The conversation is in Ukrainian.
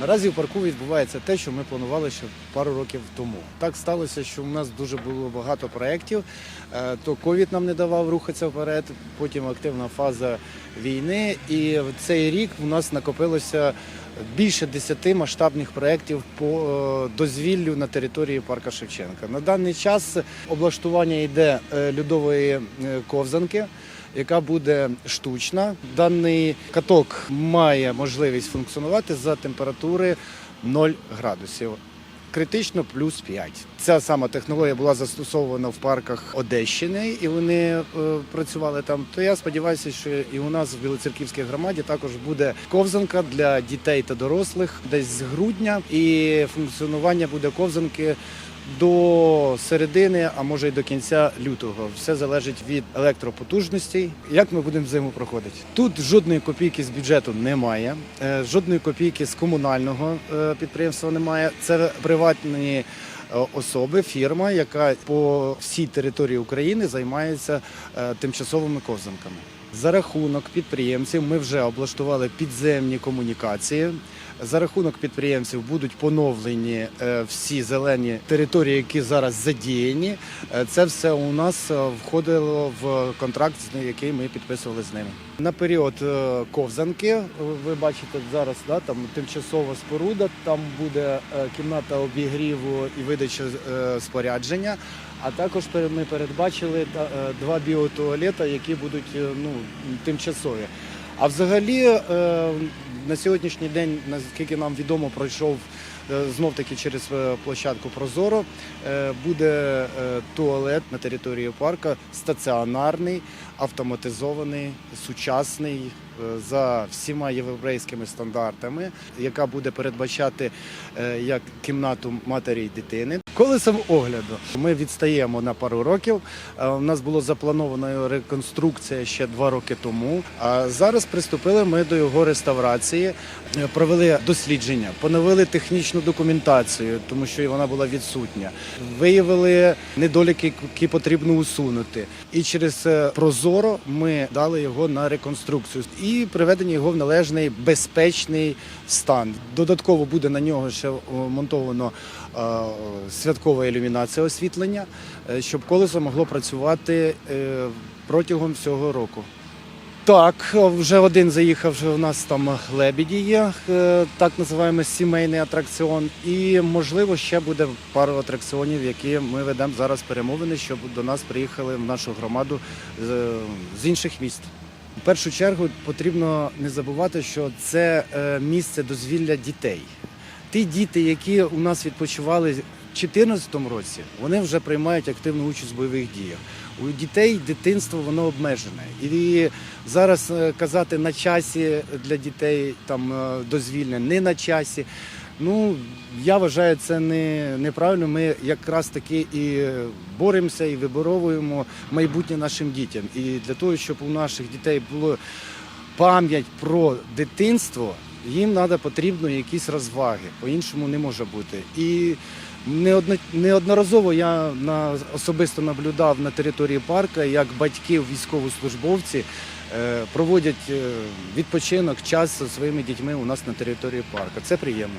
Наразі в парку відбувається те, що ми планували ще пару років тому. Так сталося, що у нас дуже було багато проєктів. Е, То ковід нам не давав рухатися вперед, потім активна фаза війни. І в цей рік у нас накопилося більше 10 масштабних проєктів по е, дозвіллю на території парка Шевченка. На даний час облаштування йде е, льодової ковзанки яка буде штучна. Даний каток має можливість функціонувати за температури 0 градусів. Критично плюс 5. Ця сама технологія була застосована в парках Одещини, і вони е, працювали там. То я сподіваюся, що і у нас в Білоцерківській громаді також буде ковзанка для дітей та дорослих десь з грудня, і функціонування буде ковзанки до середини, а може й до кінця лютого. Все залежить від електропотужностей. Як ми будемо зиму проходити? Тут жодної копійки з бюджету немає, е, жодної копійки з комунального е, підприємства немає. Це приватні е, особи, фірма, яка по всій території України займається тимчасовими ковзанками. За рахунок підприємців ми вже облаштували підземні комунікації. За рахунок підприємців будуть поновлені е, всі зелені території, які зараз задіяні. Е, Це все у нас е, входило в контракт, який ми підписували з ними. На період ковзанки, ви бачите зараз, да, там тимчасова споруда, там буде кімната обігріву і видача спорядження. А також ми передбачили два біотуалета, які будуть ну, тимчасові. А взагалі на сьогоднішній день, наскільки нам відомо, пройшов знов таки через е, площадку Прозоро. е, Буде е, туалет на території парка стаціонарний, автоматизований, сучасний е, за всіма європейськими стандартами, яка буде передбачати е, як кімнату матері і дитини. Колесом огляду ми відстаємо на пару років. Е, У нас було заплановано реконструкція ще два роки тому. А зараз приступили ми до його реставрації, Е, провели дослідження, поновили технічну документацію, тому що вона була відсутня. Виявили недоліки, які потрібно усунути. І через е, Прозоро ми дали його на реконструкцію і приведення його в належний безпечний стан. Додатково буде на нього ще монтовано святкова ілюмінація освітлення, е, щоб колесо могло працювати е, протягом всього року. Так, вже один заїхав, вже у нас там лебіді є, е, так називаємо сімейний атракціон. І можливо ще буде пару атракціонів, які ми ведемо зараз перемовини, щоб до нас приїхали в нашу громаду з, інших міст. В першу чергу потрібно не забувати, що це е, місце дозвілля дітей. Ті діти, які у нас відпочивали 2014 році, вони вже приймають активну участь в бойових діях. У дітей дитинство воно обмежене. І зараз е, казати на часі для дітей там е, дозвільне, не на часі. Ну я вважаю це не, неправильно. Ми якраз таки і боремося, і виборовуємо майбутнє нашим дітям. І для того, щоб у наших дітей було пам'ять про дитинство, їм треба потрібно якісь розваги. По-іншому не може бути. І неодноразово я особисто наблюдав на території парка, як батьки, військовослужбовці е, проводять е, відпочинок, час зі своїми дітьми у нас на території парку. Це приємно.